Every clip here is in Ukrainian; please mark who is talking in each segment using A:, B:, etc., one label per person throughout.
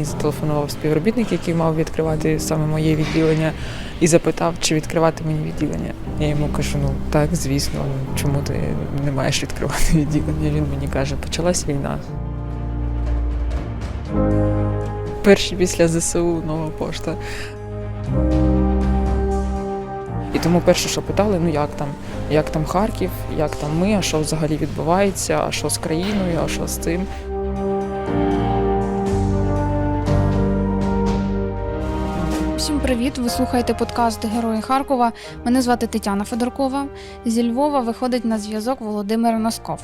A: І зателефонував співробітник, який мав відкривати саме моє відділення, і запитав, чи відкривати мені відділення. Я йому кажу: ну так, звісно, чому ти не маєш відкривати відділення? Він мені каже, почалась війна. Перші після ЗСУ нова пошта. І тому перше, що питали, ну як там, як там Харків, як там ми, а що взагалі відбувається, а що з країною, а що з цим.
B: Привіт! Ви слухаєте подкаст Герої Харкова. Мене звати Тетяна Федоркова. Зі Львова виходить на зв'язок Володимир Носков.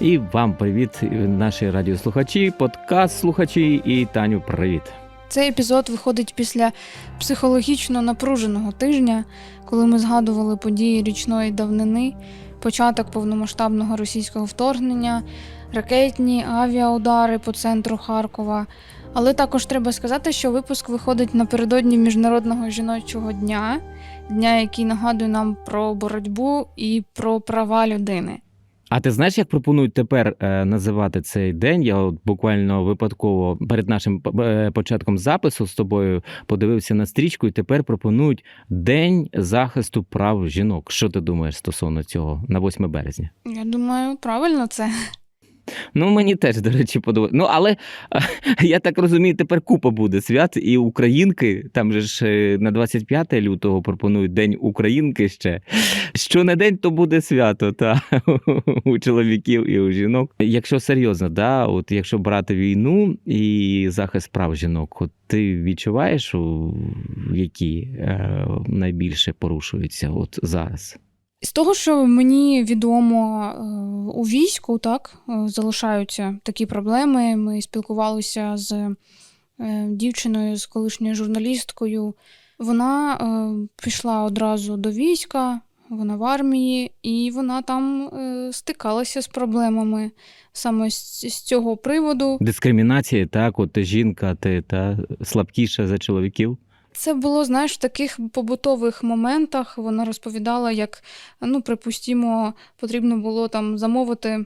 C: І вам привіт, наші радіослухачі, подкаст-слухачі і Таню, привіт.
B: Цей епізод виходить після психологічно напруженого тижня, коли ми згадували події річної давнини, початок повномасштабного російського вторгнення, ракетні авіаудари по центру Харкова. Але також треба сказати, що випуск виходить напередодні Міжнародного жіночого дня, дня, який нагадує нам про боротьбу і про права людини.
C: А ти знаєш, як пропонують тепер е, називати цей день? Я от буквально випадково перед нашим е, початком запису з тобою подивився на стрічку, і тепер пропонують День захисту прав жінок. Що ти думаєш стосовно цього на 8 березня?
B: Я думаю, правильно це.
C: Ну, мені теж, до речі, подобається. Ну, але я так розумію, тепер купа буде свят, і українки, там же ж е, на 25 лютого пропонують День Українки ще. Що не день, то буде свято, та у чоловіків і у жінок. Якщо серйозно, да, от якщо брати війну і захист прав жінок, от ти відчуваєш, які е, найбільше порушуються от зараз?
B: З того, що мені відомо е, у війську, так е, залишаються такі проблеми. Ми спілкувалися з е, дівчиною, з колишньою журналісткою. Вона пішла одразу до війська, вона в армії, і вона там стикалася з проблемами саме з, цього приводу.
C: Дискримінація, так, от жінка, ти та слабкіша за чоловіків.
B: Це було, знаєш, в таких побутових моментах. Вона розповідала, як, ну, припустімо, потрібно було там замовити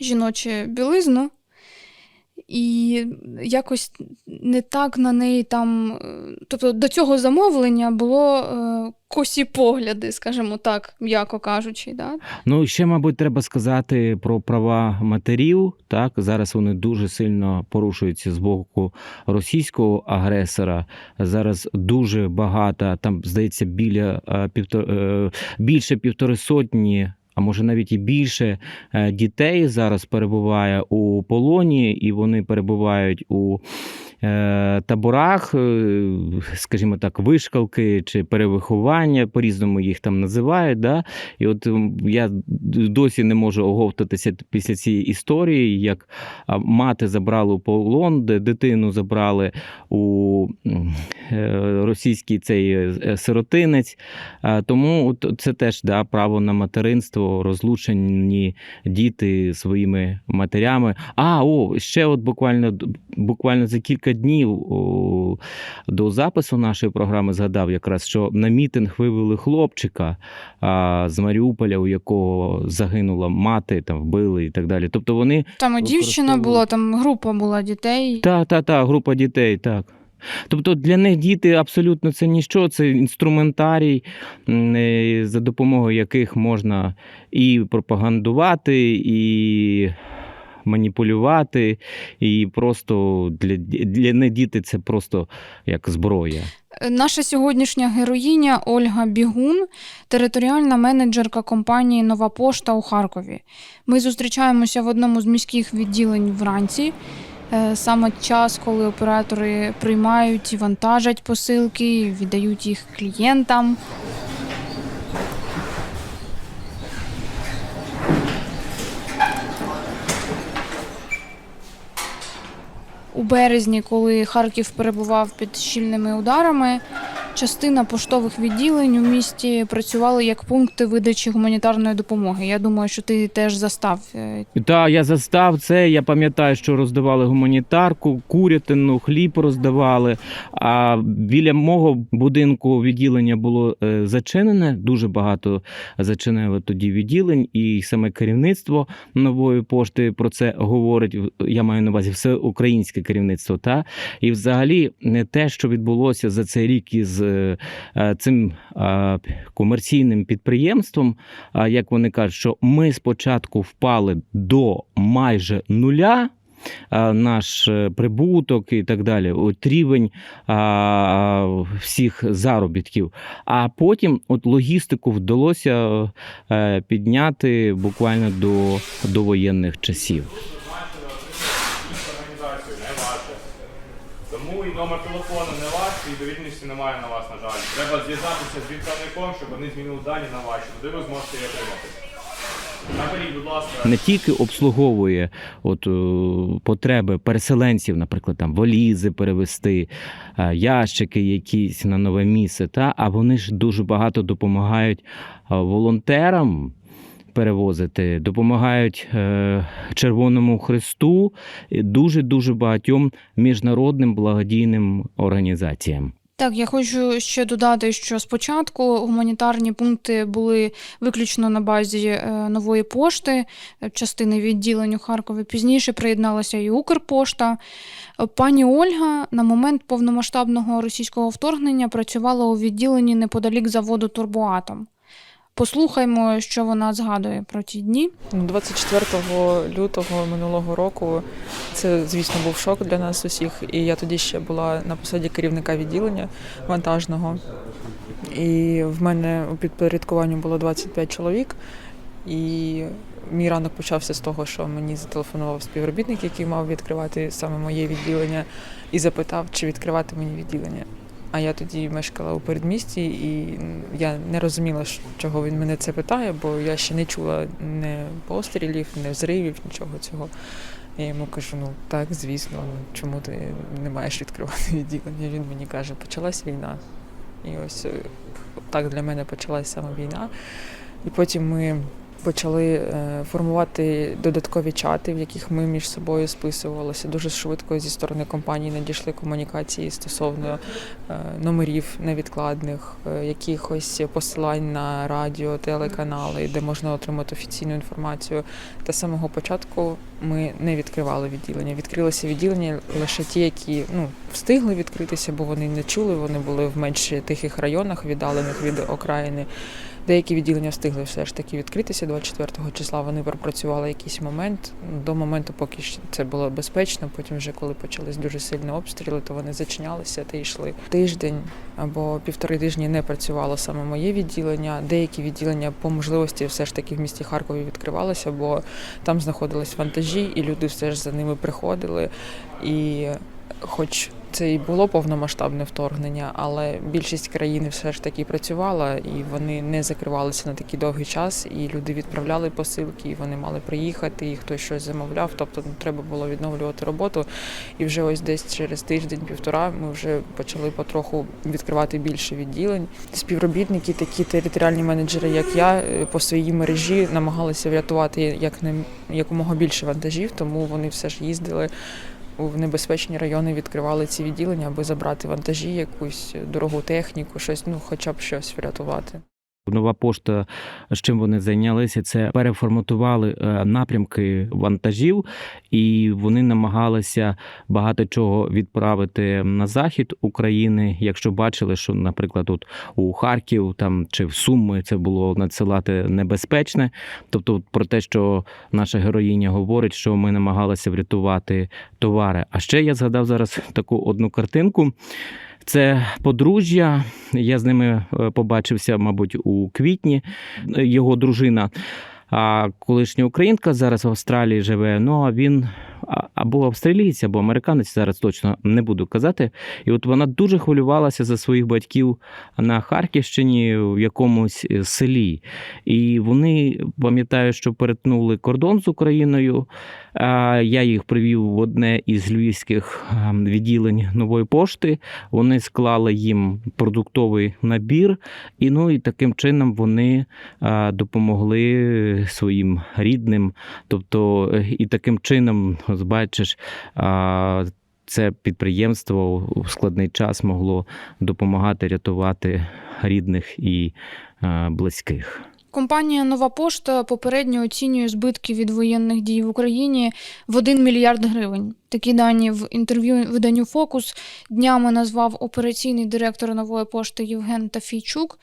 B: жіночу білизну, і якось не так на неї там. Тобто до цього замовлення було е, косі погляди, скажімо так, м'яко кажучи. Да?
C: Ну, ще, мабуть, треба сказати про права матерів. Так, зараз вони дуже сильно порушуються з боку російського агресора. Зараз дуже багато, там здається, біля е, півтор... е, більше півтори сотні. А може навіть і більше е, дітей зараз перебуває у полоні, і вони перебувають у таборах, е, скажімо так, вишкалки чи перевиховання, по-різному їх там називають. Да? І от я досі не можу оговтатися після цієї історії, як мати забрали у полон, де дитину забрали у е, російський цей е, сиротинець. Тому от це теж да, право на материнство, розлучені діти своїми матерями. А, о, ще от буквально, буквально за кілька днів до запису нашої програми згадав якраз, що на мітинг вивели хлопчика з Маріуполя, у якого загинула мати, там вбили і так далі. Тобто вони
B: Там і дівчина була, там група була дітей.
C: та, та, та, група дітей, так. Тобто для них діти абсолютно це ніщо, це інструментарій, е, за допомогою яких можна і пропагандувати, і маніпулювати, і просто для, для них діти це просто як зброя.
B: Наша сьогоднішня героїня Ольга Бігун, територіальна менеджерка компанії Нова Пошта у Харкові. Ми зустрічаємося в одному з міських відділень вранці. Е, Саме час, коли оператори приймають і вантажать посилки, віддають їх клієнтам. У березні, коли Харків перебував під щільними ударами, частина поштових відділень у місті працювали як пункти видачі гуманітарної допомоги. Я думаю, що ти теж застав е,
C: Та я застав це. Я пам'ятаю, що роздавали гуманітарку, курятину, хліб роздавали. А біля мого будинку відділення було е, зачинене. Дуже багато зачинили тоді відділень, і саме керівництво нової пошти про це говорить. Я маю на увазі все українське керівництво. Та і взагалі не те, що відбулося за цей рік із е, цим комерційним підприємством. Як вони кажуть, що ми спочатку впали до майже нуля. Наш е, прибуток і так далі, от рівень а, всіх заробітків. А потім от логістику вдалося е, підняти буквально до, до воєнних часів.
D: організацію не ваше. Тому і номер телефону не ваш, і довідності немає на вас, на жаль. Треба зв'язатися з відправником, щоб вони змінили дані на ваші. Туди ви зможете її отримати.
C: Не тільки обслуговує от, е, потреби переселенців, наприклад, там валізи перевести, е, ящики якісь на нове місце, та, а вони ж дуже багато допомагають е, волонтерам. Перевозити, допомагають е, Червоному Христу дуже дуже багатьом міжнародним благодійним організаціям.
B: Так, я хочу ще додати, що спочатку гуманітарні пункти були виключно на базі е, нової пошти, е, частини відділень у Харкові. Пізніше приєдналася і Укрпошта. Пані Ольга на момент повномасштабного російського вторгнення працювала у відділенні неподалік заводу Турбоатом. Послухаймо, що вона згадує про ті дні.
A: Ну, 24 лютого минулого року це, звісно, був шок для нас усіх. І я тоді ще була на посаді керівника відділення вантажного. І в мене у підпорядкуванні було 25 чоловік. І мій ранок почався з того, що мені зателефонував співробітник, який мав відкривати саме моє відділення, і запитав, чи відкривати мені відділення. А я тоді мешкала у передмісті, і я не розуміла, чого він мене це питає, бо я ще не чула не пострілів, не взривів, нічого цього. Я йому кажу, ну так, звісно, ну, чому ти не маєш відкривати відділення? Він мені каже, почалась війна. І ось е, так для мене почалась саме війна. І потім ми почали е, формувати додаткові чати, в яких ми між собою списувалися. Дуже швидко зі сторони компанії надійшли комунікації стосовно е, номерів невідкладних, е, якихось посилань на радіо, телеканали, де можна отримати офіційну інформацію. Та самого початку ми не відкривали відділення. Відкрилися відділення лише ті, які ну, встигли відкритися, бо вони не чули, вони були в менш тихих районах, віддалених від окраїни. Деякі відділення встигли все ж таки відкритися 24 числа. Вони пропрацювали якийсь момент до моменту, поки це було безпечно. Потім, вже коли почались дуже сильні обстріли, то вони зачинялися та йшли. Тиждень або півтори тижні не працювало саме моє відділення. Деякі відділення по можливості все ж таки в місті Харкові відкривалися, бо там знаходились вантажі, і люди все ж за ними приходили. І хоч це і було повномасштабне вторгнення, але більшість країни все ж таки працювала, і вони не закривалися на такий довгий час. І люди відправляли посилки, і вони мали приїхати, і хтось щось замовляв. Тобто ну, треба було відновлювати роботу. І вже ось десь через тиждень-півтора ми вже почали потроху відкривати більше відділень. Співробітники, такі територіальні менеджери, як я, е, по своїй мережі намагалися врятувати як не якомога більше вантажів, тому вони все ж їздили в небезпечні райони відкривали ці відділення, аби забрати вантажі, якусь дорогу техніку, щось, ну хоча б щось врятувати.
C: Нова пошта, з чим вони зайнялися, це переформатували е, напрямки вантажів, і вони намагалися багато чого відправити на захід України. Якщо бачили, що, наприклад, тут у Харків там чи в Суми це було надсилати небезпечне. Тобто, про те, що наша героїня говорить, що ми намагалися врятувати товари. А ще я згадав зараз таку одну картинку. Це подружжя. Я з ними е, побачився, мабуть, у квітні. Його дружина, а колишня українка, зараз в Австралії живе. Ну а він або австралієць, або американець, зараз точно не буду казати. І от вона дуже хвилювалася за своїх батьків на Харківщині в якомусь е, селі. І вони пам'ятаю, що перетнули кордон з Україною. Я їх привів в одне із львівських відділень нової пошти. Вони склали їм продуктовий набір, і ну і таким чином вони допомогли своїм рідним. Тобто, е, і таким чином, ось бачиш, це підприємство у складний час могло допомагати рятувати рідних і близьких.
B: Компанія Нова Пошта попередньо оцінює збитки від воєнних дій в Україні в 1 мільярд гривень. Такі дані в інтерв'ю виданню Фокус днями назвав операційний директор нової пошти Євген Тафійчук.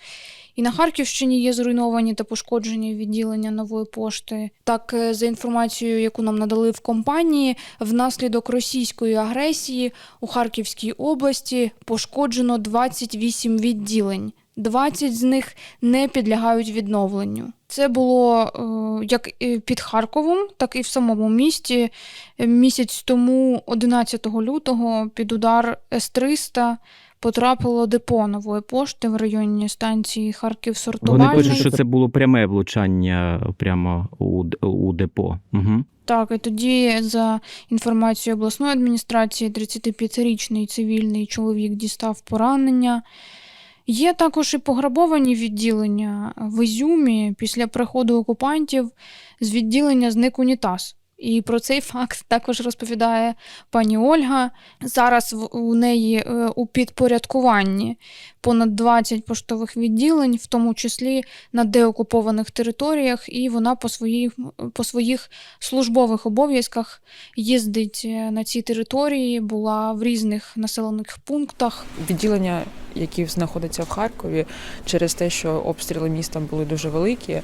B: І на Харківщині є зруйновані та пошкоджені відділення нової пошти. Так, е, за інформацією, яку нам надали в компанії, внаслідок російської агресії у Харківській області пошкоджено 28 відділень. 20 з них не підлягають відновленню. Це було е, як під Харковом, так і в самому місті. Місяць тому, 11 лютого, під удар С-300 потрапило депо нової пошти в районі станції харків
C: Вони
B: сортувальний
C: пишуть, що це було пряме влучання прямо у, у депо. Угу.
B: Так, і тоді, за інформацією обласної адміністрації, 35-річний цивільний чоловік дістав поранення. Є також і пограбовані відділення в Ізюмі після приходу окупантів з відділення зник унітаз. І про цей факт також розповідає пані Ольга. Зараз у неї е, у підпорядкуванні понад 20 поштових відділень, в тому числі на деокупованих територіях, і вона по своїх, по своїх службових обов'язках їздить е, на ці території, була в різних населених пунктах.
A: відділення, які знаходяться в Харкові, через те, що обстріли міста були дуже великі.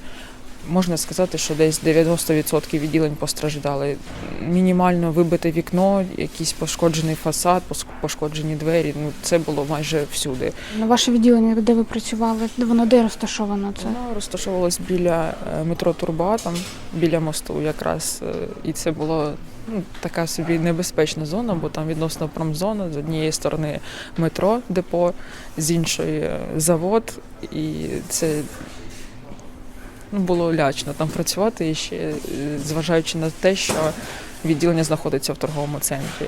A: Можна сказати, що десь 90% відділень постраждали. Мінімально вибите вікно, якийсь пошкоджений фасад, пошкоджені двері. Ну це було майже всюди.
B: На ваше відділення, де ви працювали, воно де розташовано це?
A: Воно розташовувалось біля е, метро Турба, там біля мосту, якраз е, і це було. Ну, така собі небезпечна зона, бо там відносно промзона з однієї сторони метро, депо, з іншої е, завод, і це ну, було лячно там працювати, і ще е, зважаючи на те, що відділення знаходиться в торговому центрі.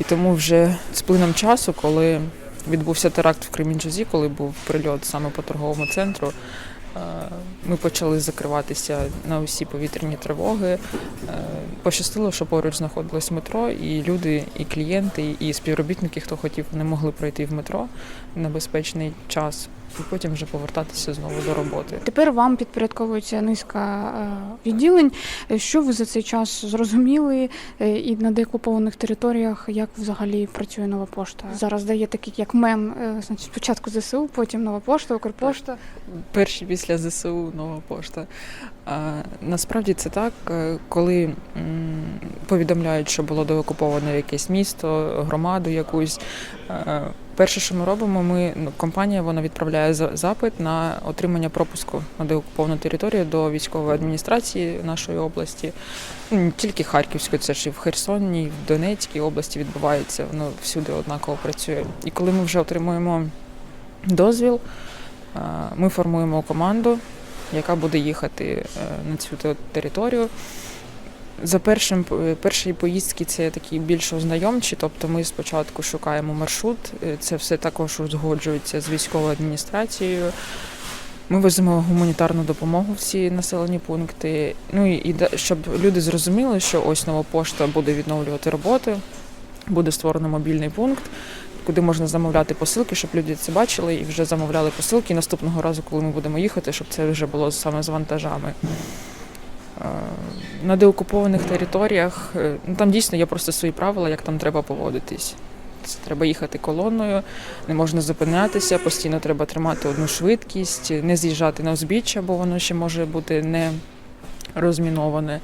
A: І тому вже з плином часу, коли відбувся теракт в Кремінчузі, коли був прильот саме по торговому центру, е, ми почали закриватися на усі повітряні тривоги. Е, Пощастило, що поруч знаходилось метро, і люди, і клієнти, і співробітники, хто хотів, не могли пройти в метро на безпечний час, і потім вже повертатися знову до роботи.
B: Тепер вам підпорядковується низка е, відділень. Що ви за цей час зрозуміли е, і на деокупованих територіях, як взагалі працює нова пошта? Зараз дає такий як мем, е, значить, спочатку ЗСУ, потім нова пошта, Укрпошта.
A: перші після ЗСУ нова пошта. А, насправді це так, коли м, повідомляють, що було деокуповане якесь місто, громаду якусь. е, Перше, що ми робимо, ми ну, компанія вона відправляє за- запит на отримання пропуску на деокуповану територію до військової адміністрації нашої області. Не тільки Харківської, це ж і в Херсоні, в Донецькій області відбувається, воно всюди однаково працює. І коли ми вже отримуємо дозвіл, е, ми формуємо команду, яка буде їхати е, на цю територію. За першим перші поїздки це такі більш ознайомчі, тобто ми спочатку шукаємо маршрут, е, це все також узгоджується з військовою адміністрацією. Ми веземо гуманітарну допомогу в ці населені пункти. Ну і щоб люди зрозуміли, що ось нова пошта буде відновлювати роботи, буде створено мобільний пункт, куди можна замовляти посилки, щоб люди це бачили і вже замовляли посилки. І наступного разу, коли ми будемо їхати, щоб це вже було саме з вантажами. Е, На деокупованих територіях е, ну там дійсно є просто свої правила, як там треба поводитись. Треба їхати колоною, не можна зупинятися, постійно треба тримати одну швидкість, не з'їжджати на узбіччя, бо воно ще може бути не розміноване.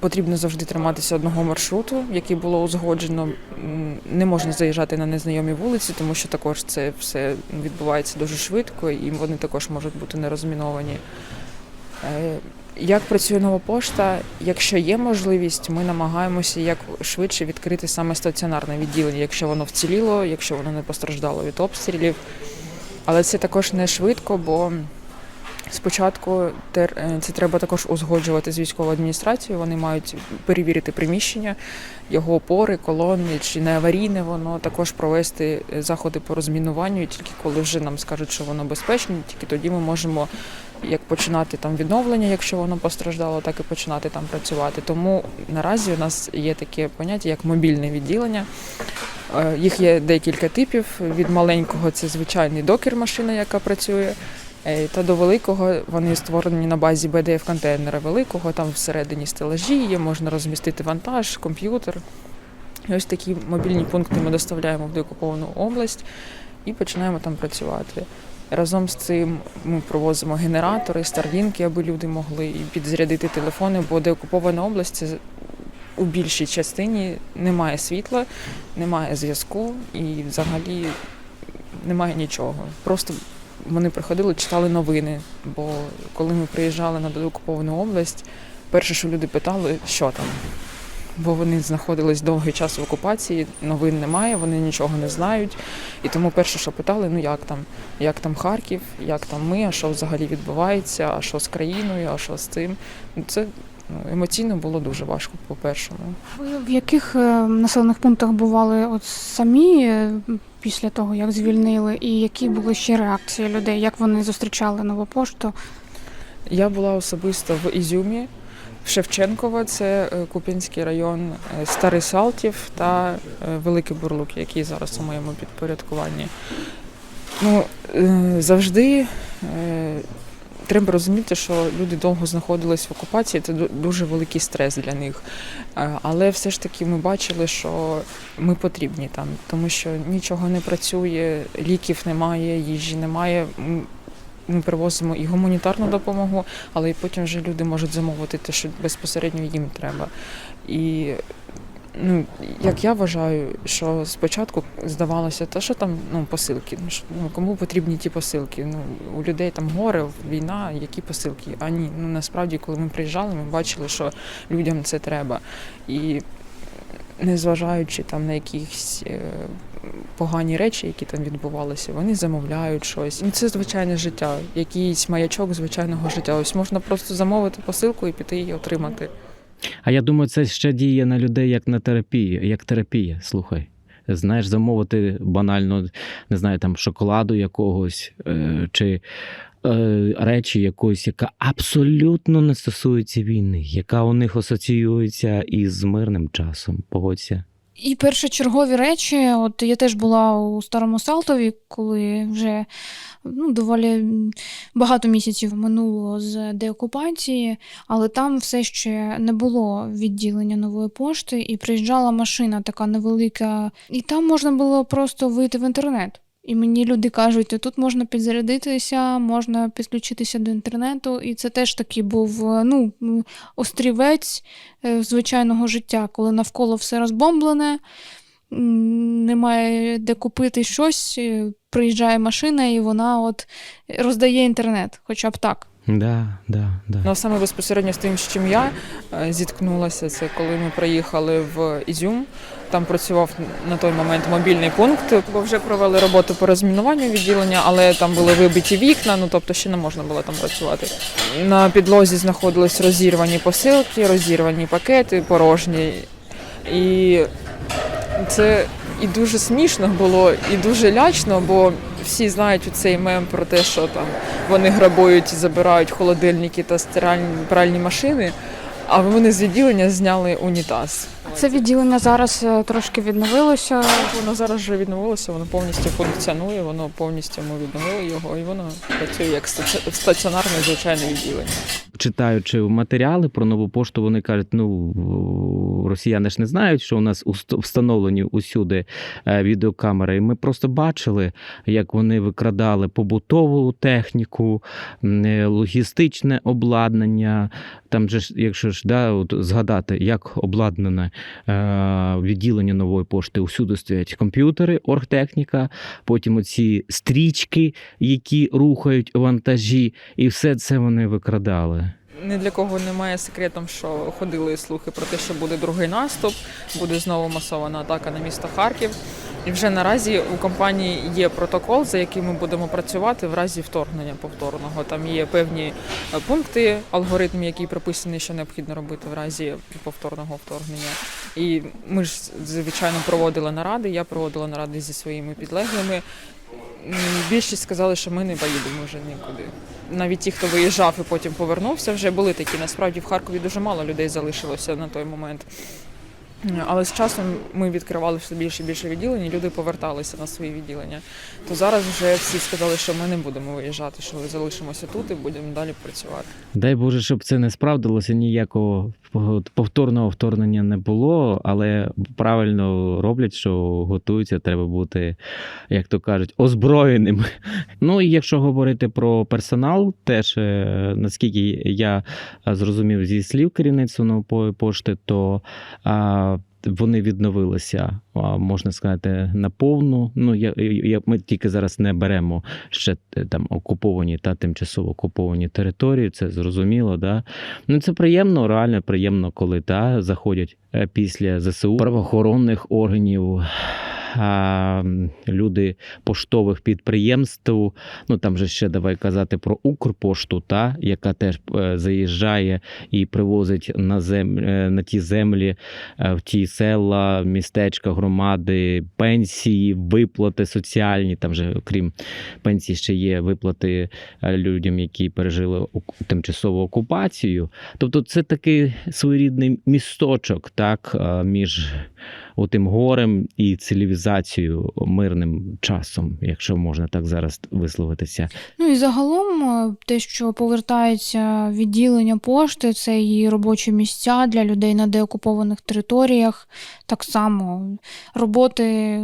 A: Потрібно завжди триматися одного маршруту, який було узгоджено. Не можна заїжджати на незнайомі вулиці, тому що також це все відбувається дуже швидко, і вони також можуть бути не розміновані. Е, Як працює нова пошта? Якщо є можливість, ми намагаємося як швидше відкрити саме стаціонарне відділення, якщо воно вціліло, якщо воно не постраждало від обстрілів. Але це також не швидко, бо спочатку е, це треба також узгоджувати з військовою адміністрацією. Вони мають перевірити приміщення, його опори, колони, чи не аварійне воно, також провести е, заходи по розмінуванню. І тільки коли вже нам скажуть, що воно безпечне, тільки тоді ми можемо як починати там відновлення, якщо воно постраждало, так і починати там працювати. Тому наразі у нас є таке поняття, як мобільне відділення. Е, Їх є декілька типів. Від маленького це звичайний докер машина, яка працює. Е, Та до великого вони створені на базі bdf контейнера великого, там всередині стелажі є, можна розмістити вантаж, комп'ютер. Ось такі мобільні пункти ми доставляємо в деокуповану область і починаємо там працювати. Разом з цим ми провозимо генератори, старлінки, аби люди могли і підзарядити телефони, бо деокупована область у більшій частині немає світла, немає зв'язку і взагалі немає нічого. Просто вони приходили, читали новини. Бо коли ми приїжджали на докуповану область, перше, що люди питали, що там. Бо вони знаходились довгий час в окупації, новин немає, вони нічого не знають. І тому перше, що питали, ну як там, як там Харків, як там ми, а що взагалі відбувається, а що з країною, а що з цим. Ну, Це ну, емоційно було дуже важко, по-першому.
B: Ви в яких е, населених пунктах бували от самі е, після того, як звільнили, і які були ще реакції людей, як вони зустрічали нову пошту?
A: Я була особисто в Ізюмі, Шевченково, це е, Куп'янський район, е, Старий Салтів та е, Великий Бурлук, який зараз у моєму підпорядкуванні. Ну, завжди треба розуміти, що люди довго знаходились в окупації, це дуже великий стрес для них. Але все ж таки ми бачили, що ми потрібні там, тому що нічого не працює, ліків немає, їжі немає. Ми привозимо і гуманітарну допомогу, але і потім вже люди можуть замовити те, що безпосередньо їм треба. І ну, як я вважаю, що спочатку здавалося, те, що там ну, посилки, ну, ну, кому потрібні ті посилки? Ну, у людей там горе, війна, які посилки? А ні, ну насправді, коли ми приїжджали, ми бачили, що людям це треба. І незважаючи там на якісь е, погані речі, які там відбувалися, вони замовляють щось. Ну, це звичайне життя, якийсь маячок звичайного життя. Ось можна просто замовити посилку і піти її отримати.
C: А я думаю, це ще діє на людей як на терапію, як терапія. Слухай. Знаєш, замовити банально, не знаю, там шоколаду якогось е, чи е, речі якоїсь, яка абсолютно не стосується війни, яка у них асоціюється із мирним часом. Погодься.
B: І першочергові речі, от я теж була у старому Салтові, коли вже ну, доволі багато місяців минуло з деокупації, але там все ще не було відділення нової пошти, і приїжджала машина така невелика, і там можна було просто вийти в інтернет. І мені люди кажуть, тут можна підзарядитися, можна підключитися до інтернету, і це теж такий був е, ну, острівець е, звичайного життя, коли навколо все розбомблене, немає де купити щось, е, приїжджає машина і вона от роздає інтернет, хоча б так.
C: Да, да, да.
A: Ну, а саме безпосередньо з тим, з чим я зіткнулася, це коли ми приїхали в Ізюм. Там працював на той момент мобільний пункт, бо вже провели роботу по розмінуванню відділення, але там були вибиті вікна, ну тобто ще не можна було там працювати. На підлозі знаходились розірвані посилки, розірвані пакети, порожні. І це і дуже смішно було, і дуже лячно, бо всі знають цей мем про те, що там вони грабують забирають холодильники та стиральні пральні машини, а вони з відділення зняли унітаз.
B: Це відділення зараз е, трошки відновилося.
A: Воно зараз вже відновилося, воно повністю функціонує, воно повністю ми відновили його, і воно працює як стаці- стаціонарне звичайне відділення.
C: читаючи матеріали про нову пошту, вони кажуть: ну росіяни ж не знають, що у нас встановлені усюди е, відеокамери. І ми просто бачили, як вони викрадали побутову техніку, е, логістичне обладнання. Там же ж, якщо ж да, от згадати, як обладнане відділення нової пошти, усюди стоять комп'ютери, оргтехніка, потім оці стрічки, які рухають вантажі, і все це вони викрадали.
A: Ні для кого немає секретом, що ходили слухи про те, що буде другий наступ, буде знову масована атака на місто Харків. І вже наразі у компанії є протокол, за яким ми будемо працювати в разі вторгнення повторного. Там є певні е, пункти, алгоритм, який прописаний, що необхідно робити в разі повторного вторгнення. І ми ж звичайно проводили наради. Я проводила наради зі своїми підлеглими. Більшість сказали, що ми не поїдемо вже нікуди. Навіть ті, хто виїжджав і потім повернувся, вже були такі. Насправді в Харкові дуже мало людей залишилося на той момент. Але з часом ми відкривали все більше і більше відділень, і люди поверталися на свої відділення. То зараз вже всі сказали, що ми не будемо виїжджати, що ми залишимося тут і будемо далі працювати.
C: Дай Боже, щоб це не справдилося, ніякого повторного вторгнення не було, але правильно роблять, що готуються, треба бути, як то кажуть, озброєним. Ну і якщо говорити про персонал, теж е, наскільки я е, зрозумів зі слів керівництва нової пошти, то вони відновилися, можна сказати, наповну. Ну, я, я, ми тільки зараз не беремо ще е, там окуповані та тимчасово окуповані території, це зрозуміло. Да? Ну це приємно, реально приємно, коли та, заходять е, після ЗСУ правоохоронних органів. Люди поштових підприємств, ну там же ще давай казати про Укрпошту, та яка теж е, заїжджає і привозить на зем... е, на ті землі, е, в ті села, містечка, громади, пенсії, виплати соціальні. Там же, окрім пенсії, ще є виплати людям, які пережили тимчасову окупацію. Тобто, це такий своєрідний місточок, так, між отим горем і цивілізацією мирним часом, якщо можна так зараз висловитися.
B: Ну і загалом е, те, що повертається відділення пошти, це і робочі місця для людей на деокупованих територіях. Так само роботи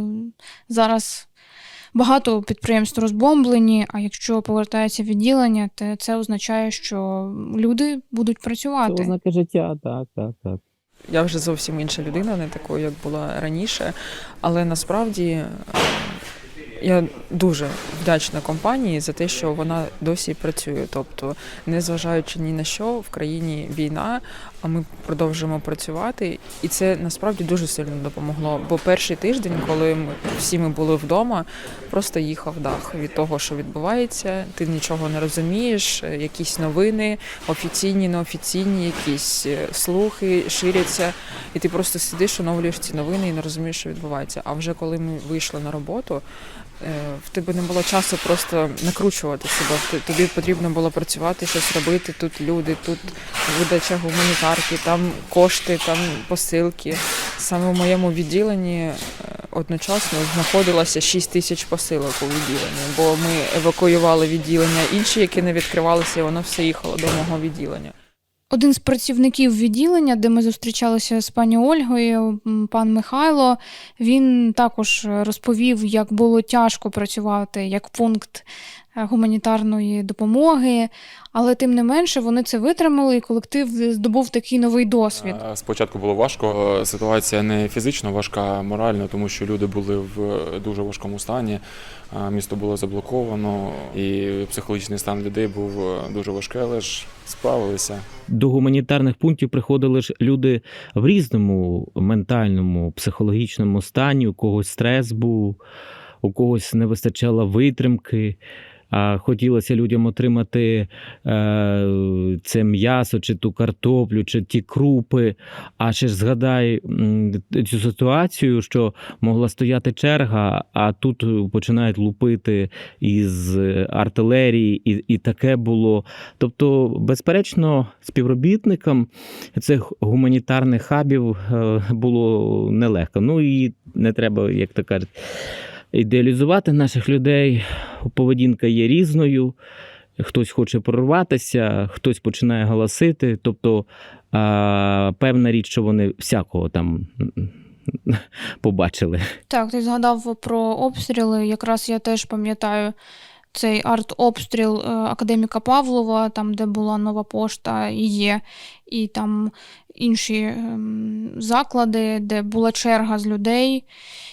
B: зараз. Багато підприємств розбомблені, а якщо повертається відділення, то це означає, що люди будуть працювати.
C: Це ознаки життя, так, так, так.
A: Я вже зовсім інша людина, не такою, як була раніше. Але насправді е, я дуже вдячна компанії за те, що вона досі працює. Тобто, незважаючи ні на що, в країні війна, а ми продовжуємо працювати, і це насправді дуже сильно допомогло. Бо перший тиждень, коли ми всі ми були вдома, просто їхав дах від того, що відбувається. Ти нічого не розумієш, е, якісь новини, офіційні, неофіційні, якісь е, слухи ширяться, і ти просто сидиш, оновлюєш ці новини і не розумієш, що відбувається. А вже коли ми вийшли на роботу. Е, В тебе не було часу просто накручувати себе. Тобі потрібно було працювати, щось робити. Тут люди, тут видача гуманітарки, там кошти, там посилки. Саме в моєму відділенні е, одночасно знаходилося 6 тисяч посилок у відділенні, бо ми евакуювали відділення інші, які не відкривалися, і воно все їхало до мого відділення.
B: Один з працівників відділення, де ми зустрічалися з пані Ольгою, пан Михайло, він також розповів, як було тяжко працювати як пункт гуманітарної допомоги, але тим не менше вони це витримали, і колектив здобув такий новий досвід.
E: Е, Спочатку було важко. Е, Ситуація не фізично важка, а морально, тому що люди були в дуже важкому стані. Е, Місто було заблоковано, і психологічний стан людей був е, дуже важкий, але ж справилися.
C: До гуманітарних пунктів приходили ж люди в різному ментальному, психологічному стані. У когось стрес був, у когось не вистачало витримки. А хотілося людям отримати е, це м'ясо, чи ту картоплю, чи ті крупи. А ще ж згадай цю ситуацію, що могла стояти черга, а тут починають лупити із артилерії, і, і таке було. Тобто, безперечно, співробітникам цих гуманітарних хабів е, було нелегко. Ну і не треба, як то кажуть, ідеалізувати наших людей. Поведінка є різною. Хтось хоче прорватися, хтось починає голосити. Тобто, певна річ, що вони всякого там побачили.
B: Так, ти згадав про обстріли. Якраз я теж пам'ятаю цей арт-обстріл е, академіка Павлова, там, де була нова пошта, і є, і там інші ем, заклади, де була черга з людей.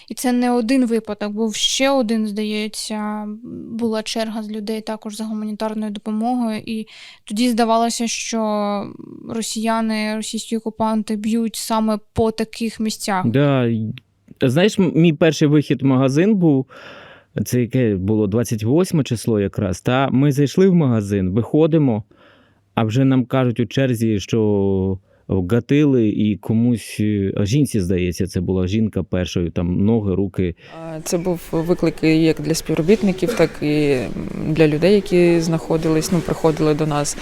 B: І це не один випадок, був ще один, здається, була черга з людей також за гуманітарною допомогою. І тоді здавалося, що росіяни, російські окупанти б'ють саме по таких місцях.
C: Да. Знаєш, мій перший вихід в магазин був. Це яке було 28 число якраз. Та ми зайшли в магазин, виходимо, а вже нам кажуть у черзі, що гатили і комусь е, жінці, здається, це була жінка першою, там ноги, руки.
A: Це був виклик як для співробітників, так і для людей, які знаходились, ну, приходили до нас.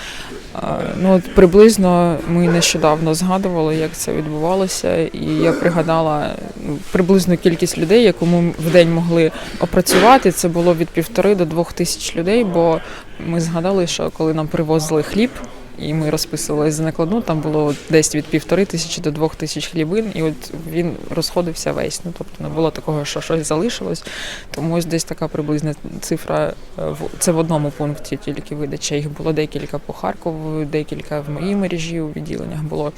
A: Ну, от приблизно ми нещодавно згадували, як це відбувалося, і я пригадала приблизно приблизну кількість людей, яку ми в день могли опрацювати. Це було від півтори до двох тисяч людей, бо ми згадали, що коли нам привозили хліб. І ми розписувалися за накладну, там було десь від півтори тисячі до двох тисяч хлібин, і от він розходився весь. Ну тобто не було такого, що щось залишилось. Тому ось десь така приблизна цифра. е, в- Це в одному пункті тільки видача. Їх було декілька по Харкову, декілька в моїй мережі у відділеннях було.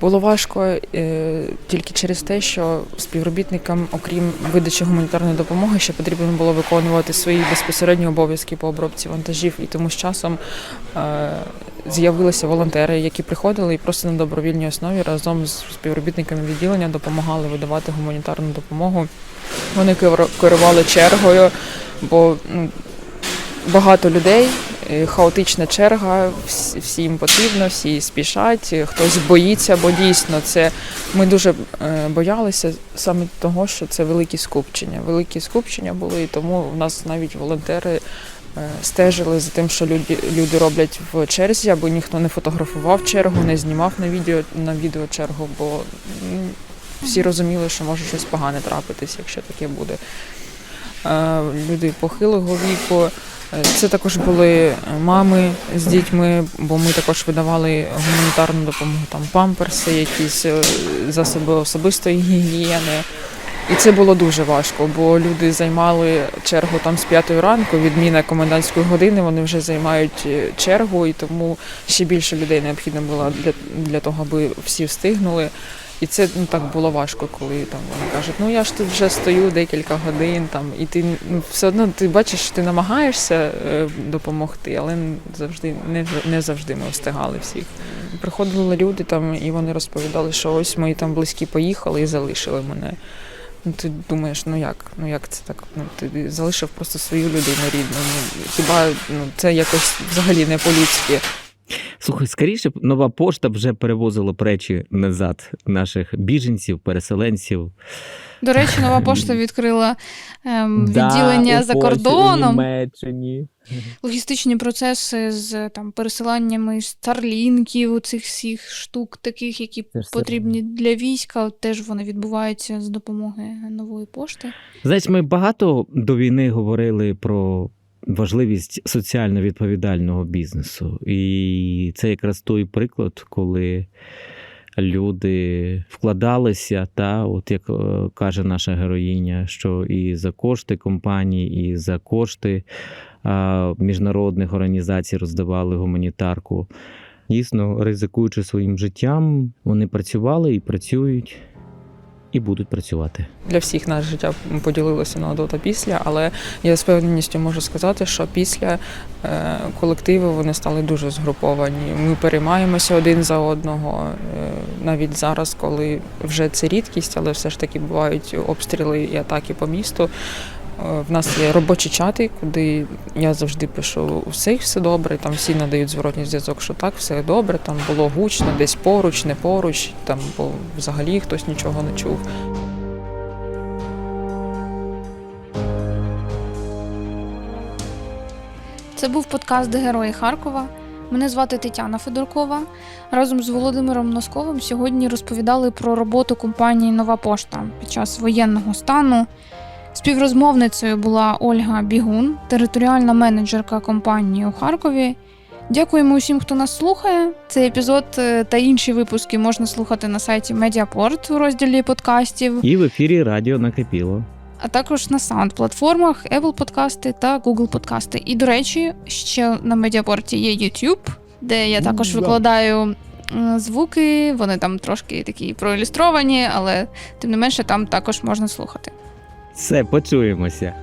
A: Було важко е, тільки через те, що співробітникам, окрім видачі гуманітарної допомоги, ще потрібно було виконувати свої безпосередні обов'язки по обробці вантажів. І тому з часом е, з'явилися волонтери, які приходили і просто на добровільній основі разом з співробітниками відділення допомагали видавати гуманітарну допомогу. Вони кер- керували чергою, бо ну, багато людей, хаотична черга, вс- всім потрібно, всі спішать, е, хтось боїться, бо дійсно це ми дуже е, боялися саме того, що це великі скупчення. Великі скупчення були, і тому в нас навіть волонтери. е, Стежили за тим, що люди, люди роблять в черзі, аби ніхто не фотографував чергу, не знімав на відео на відео чергу, бо всі розуміли, що може щось погане трапитись, якщо таке буде. Е, Люди похилого віку. Це також були мами з дітьми, бо ми також видавали гуманітарну допомогу, там памперси, якісь е, засоби особистої гігієни. І це було дуже важко, бо люди займали чергу там з п'ятої ранку, відміна комендантської години, вони вже займають е, чергу, і тому ще більше людей необхідно було для, для того, аби всі встигнули. І це ну так було важко, коли там вони кажуть, ну я ж тут вже стою декілька годин, там і ти ну все одно ти бачиш, ти намагаєшся е, допомогти, але завжди не, не завжди ми встигали всіх. Приходили люди там, і вони розповідали, що ось мої там близькі поїхали і залишили мене. Ну, ти думаєш, ну як? Ну як це так? Ну ти залишив просто свою людину рідну. Ну хіба ну це якось взагалі не по-людськи.
C: Слухай, скоріше нова пошта вже перевозила б речі назад наших біженців, переселенців.
B: До речі, нова пошта відкрила ем, відділення
C: у
B: за
C: У
B: кордоном.
C: Німеччині.
B: Логістичні процеси з там пересиланнями старлінків, цих всіх штук, таких, які
C: Це ж все
B: потрібні для війська, теж вони відбуваються з допомоги нової пошти.
C: Знаєш, ми багато до війни говорили про важливість соціально відповідального бізнесу. І це якраз той приклад, коли люди вкладалися, та, от як е, каже наша героїня, що і за кошти компаній, і за кошти міжнародних організацій роздавали гуманітарку. Дійсно, ризикуючи своїм життям, вони працювали і працюють, і будуть працювати.
A: для всіх нас життя поділилося на до та після, але я з певністю можу сказати, що після колективу колективи вони стали дуже згруповані. Ми переймаємося один за одного. Е, навіть зараз, коли вже це рідкість, але все ж таки бувають обстріли і атаки по місту. Е, В нас є робочі чати, куди я завжди пишу у всіх все добре. Там всі надають зворотній зв'язок, що так, все добре. Там було гучно, десь поруч, не поруч, там бо взагалі хтось нічого не чув.
B: Це був подкаст Герої Харкова. Мене звати Тетяна Федоркова. Разом з Володимиром Носковим сьогодні розповідали про роботу компанії Нова Пошта під час воєнного стану. Співрозмовницею була Ольга Бігун, територіальна менеджерка компанії у Харкові. Дякуємо усім, хто нас слухає. Цей епізод е, та інші випуски можна слухати на сайті Медіапорт у розділі подкастів.
C: І в ефірі радіо накипіло.
B: а також на саунд-платформах Apple подкасти та Google подкасти. І, до речі, ще на медіапорті є YouTube, де я також викладаю звуки. Вони там трошки такі проілюстровані, але тим не менше там також можна слухати.
C: Все, почуємося.